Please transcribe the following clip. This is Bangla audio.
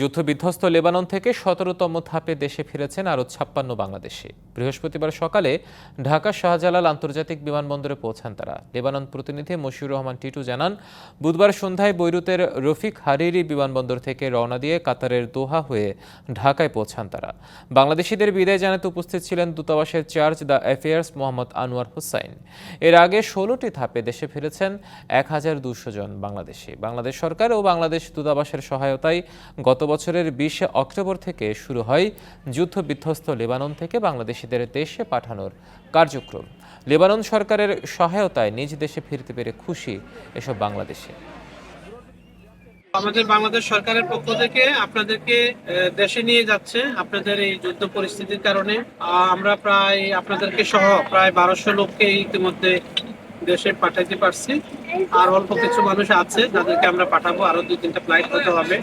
যুদ্ধবিধ্বস্ত লেবানন থেকে সতেরোতম ধাপে দেশে ফিরেছেন আরও ছাপ্পান্ন বাংলাদেশি। বৃহস্পতিবার সকালে ঢাকা শাহজালাল আন্তর্জাতিক বিমানবন্দরে পৌঁছান তারা। লেবানন প্রতিনিধি মশিউর রহমান টিটু জানান, বুধবার সন্ধ্যায় বৈরুতের রফিক হারিরি বিমানবন্দর থেকে রওনা দিয়ে কাতারের দোহা হয়ে ঢাকায় পৌঁছান তারা। বাংলাদেশিদের বিদায় জানাতে উপস্থিত ছিলেন দূতাবাসের charge d' affaires Mohammad Anwar Hussain. এর আগে ষোলোটি ধাপে দেশে ফিরেছেন এক হাজার দুশো জন বাংলাদেশি। বাংলাদেশ সরকার ও বাংলাদেশ দূতাবাসের সহায়তায় গত বছরের বিশে অক্টোবর থেকে শুরু হয় যুদ্ধ বিধ্বস্ত লেবানন থেকে বাংলাদেশিদের দেশে পাঠানোর কার্যক্রম। লেবানন সরকারের সহায়তায় নিজ দেশে ফিরতে পেরে খুশি এসব বাংলাদেশি। আমাদের বাংলাদেশ সরকারের পক্ষ থেকে আপনাদেরকে দেশে নিয়ে যাচ্ছে আপনাদের এই যুদ্ধ পরিস্থিতির কারণে। আমরা প্রায় আপনাদেরকে সহ প্রায় বারোশো লোককে ইতিমধ্যে দেশে পাঠাইতে পারছি। আর অল্প কিছু মানুষ আছে যাদেরকে আমরা পাঠাবো। আরও দুই তিনটা ফ্লাইট হতে হবে।